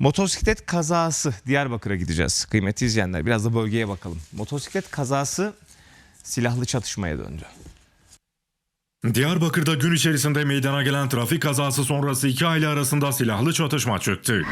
Motosiklet kazası Diyarbakır'a gideceğiz. Kıymetli izleyenler biraz da bölgeye bakalım. Motosiklet kazası silahlı çatışmaya döndü. Diyarbakır'da gün içerisinde meydana gelen trafik kazası sonrası iki aile arasında silahlı çatışma çıktı.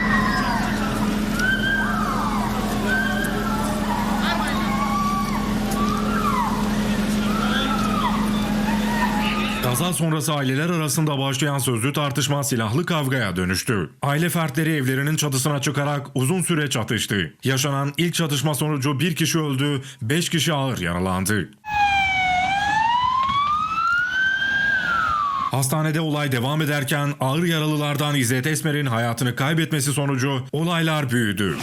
Kaza sonrası aileler arasında başlayan sözlü tartışma silahlı kavgaya dönüştü. Aile fertleri evlerinin çatısına çıkarak uzun süre çatıştı. Yaşanan ilk çatışma sonucu bir kişi öldü, beş kişi ağır yaralandı. Hastanede olay devam ederken ağır yaralılardan İzzet Esmer'in hayatını kaybetmesi sonucu olaylar büyüdü.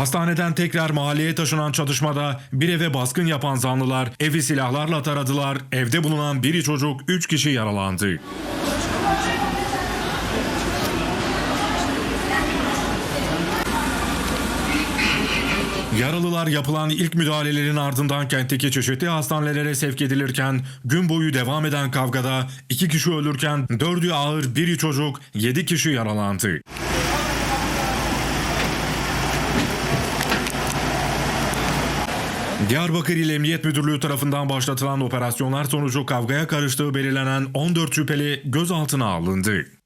Hastaneden tekrar mahalleye taşınan çatışmada bir eve baskın yapan zanlılar evi silahlarla taradılar. Evde bulunan biri çocuk 3 kişi yaralandı. Yaralılar yapılan ilk müdahalelerin ardından kentteki çeşitli hastanelere sevk edilirken gün boyu devam eden kavgada iki kişi ölürken dördü ağır biri çocuk yedi kişi yaralandı. Diyarbakır İl Emniyet Müdürlüğü tarafından başlatılan operasyonlar sonucu kavgaya karıştığı belirlenen 14 şüpheli gözaltına alındı.